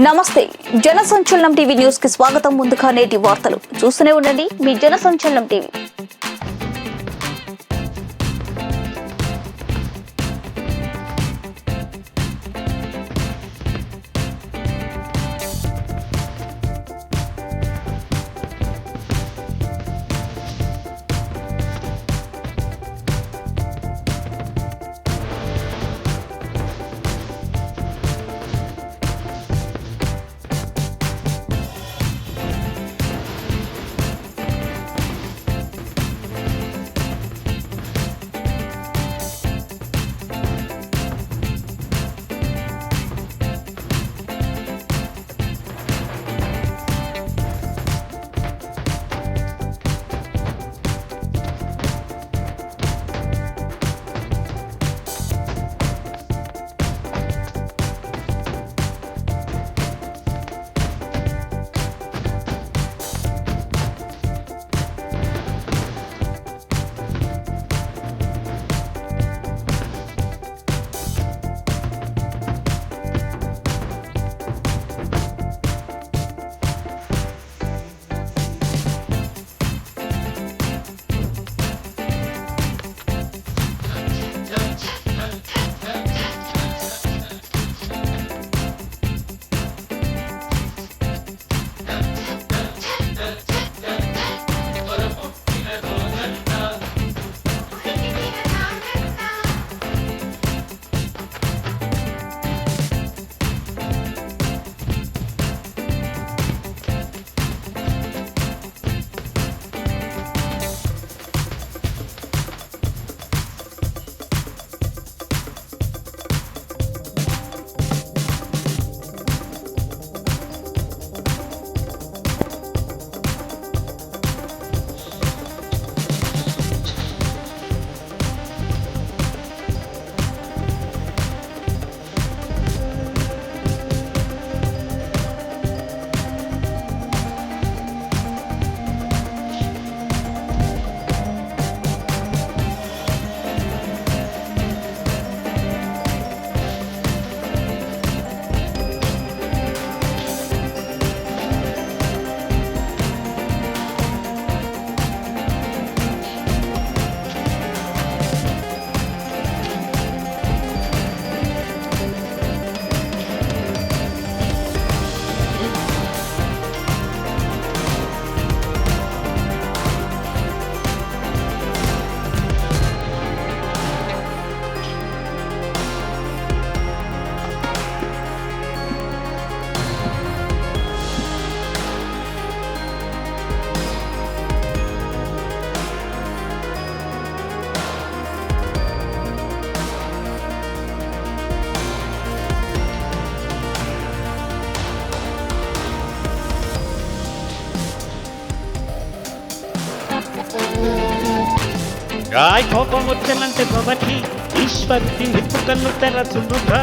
నమస్తే జన సంచలనం టీవీ న్యూస్కి స్వాగతం. ముందుగా నేటి వార్తలు. చూస్తూనే ఉండండి మీ జన సంచలనం టీవీ. రాయ్ కోపం వచ్చనంటే పొగటి ఈశ్వరుడి నిప్పు కన్ను తెరచునుగా.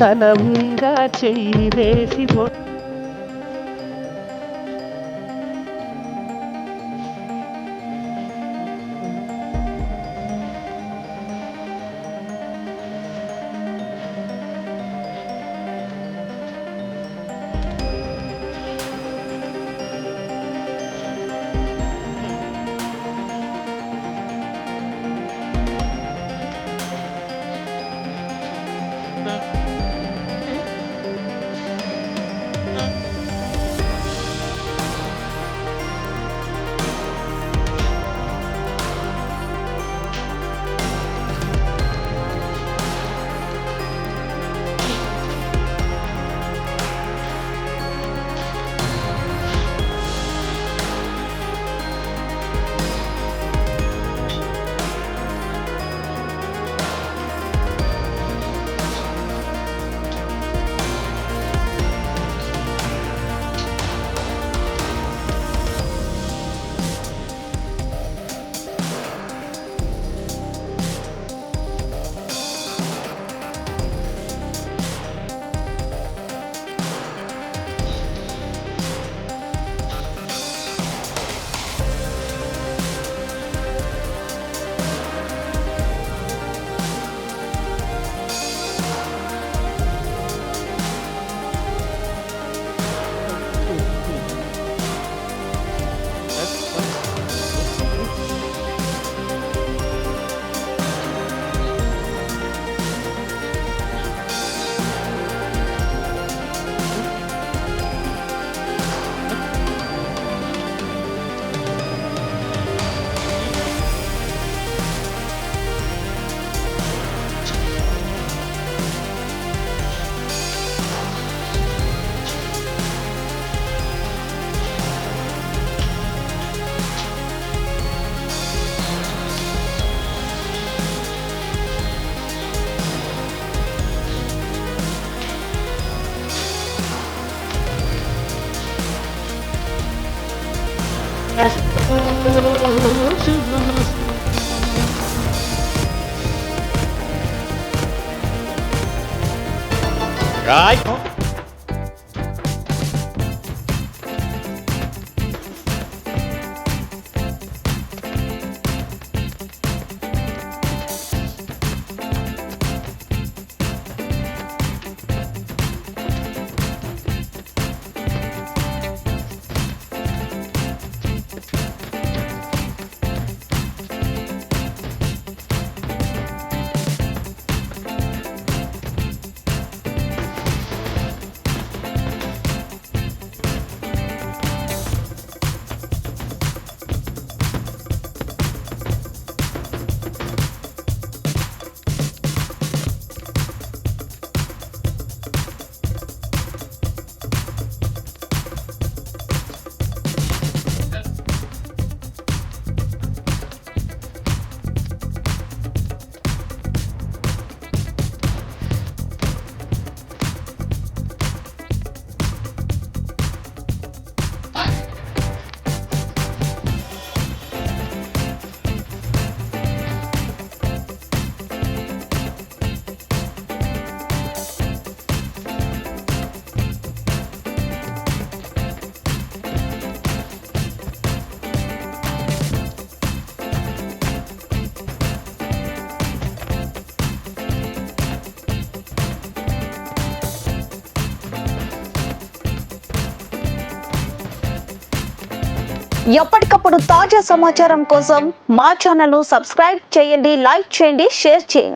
కలంగా చెయ్యివేసి బొ- Ai, ఎప్పటికప్పుడు తాజా సమాచారం కోసం మా ఛానల్ను సబ్స్క్రైబ్ చేయండి లైక్ చేయండి షేర్ చేయండి.